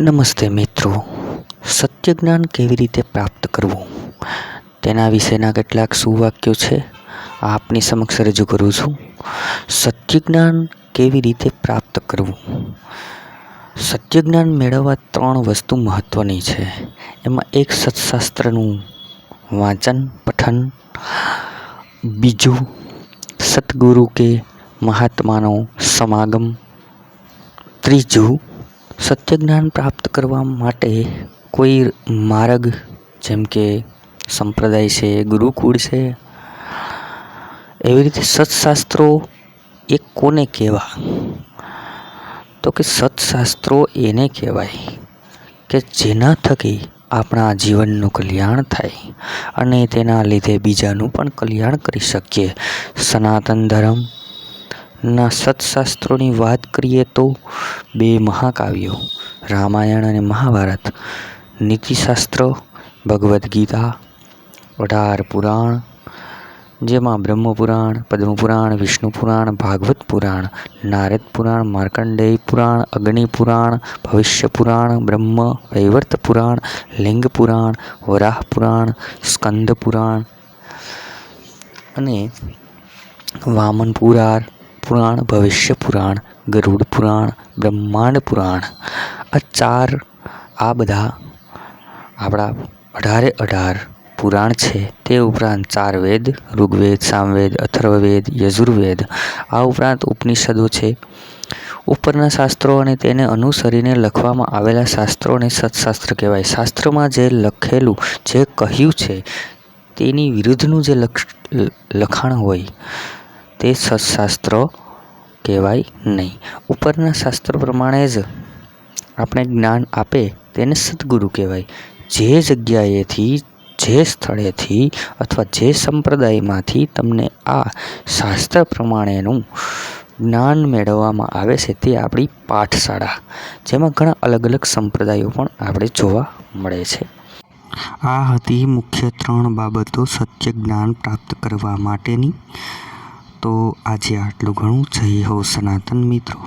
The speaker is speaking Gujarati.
નમસ્તે મિત્રો. સત્ય જ્ઞાન કેવી રીતે પ્રાપ્ત કરવું? તેના વિશેના કેટલાક સુવાક્યો છે. આ આપની સમક્ષ રજૂ કરું છું. સત્ય જ્ઞાન કેવી રીતે પ્રાપ્ત કરવું? સત્ય જ્ઞાન મેળવવા ત્રણ વસ્તુ મહત્ત્વની છે. એમાં એક સત્શાસ્ત્રનું વાંચન, પઠન, બીજું સદગુરુ કે મહાત્માનો સમાગમ, ત્રીજું સત્ય જ્ઞાન પ્રાપ્ત કરવા માટે કોઈ માર્ગ, જેમ કે સંપ્રદાય છે, ગુરુકુળ છે, એવી રીતે સત્શાસ્ત્રો એ કોને કહેવા? તો કે સત્શાસ્ત્રો એને કહેવાય કે જેના થકી આપણા જીવનનું કલ્યાણ થાય અને તેના લીધે બીજાનું પણ કલ્યાણ કરી શકીએ. સનાતન ધર્મ ના સત્શાસ્ત્રોની વાત કરીએ તો બે મહાકાવ્યો, રામાયણ અને મહાભારત. નીતિશાસ્ત્ર ભગવદ્ ગીતા અઢાર પુરાણ, જેમાં બ્રહ્મપુરાણ, પદ્મપુરાણ, વિષ્ણુપુરાણ, ભાગવત પુરાણ, નારદ પુરાણ, માર્કંડેય પુરાણ, અગ્નિ પુરાણ, ભવિષ્ય પુરાણ, બ્રહ્મ, વૈવર્ત પુરાણ, લિંગ પુરાણ, વરાહ પુરાણ, સ્કંદ પુરાણ અને વામન પુરાણ પુરાણ, ભવિષ્ય પુરાણ, ગરુડ પુરાણ, બ્રહ્માંડ પુરાણ આ ચાર આ બધા આપણા અઢારે અઢાર પુરાણ છે. તે ઉપરાંત ચાર વેદ ઋગ્વેદ, સામવેદ, અથર્વવેદ, યજુર્વેદ આ ઉપરાંત ઉપનિષદો છે. ઉપરના શાસ્ત્રો અને તેને અનુસરીને લખવામાં આવેલા શાસ્ત્રોને સત્શાસ્ત્ર કહેવાય. શાસ્ત્રમાં જે લખેલું, જે કહ્યું છે, તેની વિરુદ્ધનું જે લખાણ હોય તે સત્શાસ્ત્ર કહેવાય નહીં. ઉપરના શાસ્ત્ર પ્રમાણે જ આપણે જ્ઞાન આપે તેને સદગુરુ કહેવાય. જે જગ્યાએથી, જે સ્થળેથી અથવા જે સંપ્રદાયમાંથી તમને આ શાસ્ત્ર પ્રમાણેનું જ્ઞાન મેળવવામાં આવે છે તે આપણી પાઠશાળા, જેમાં ઘણા અલગ અલગ સંપ્રદાયો પણ આપણે જોવા મળે છે. આ હતી મુખ્ય ત્રણ બાબતો સત્ય જ્ઞાન પ્રાપ્ત કરવા માટેની. તો આજે આટલું ઘણું. જય હો સનાતન મિત્રો.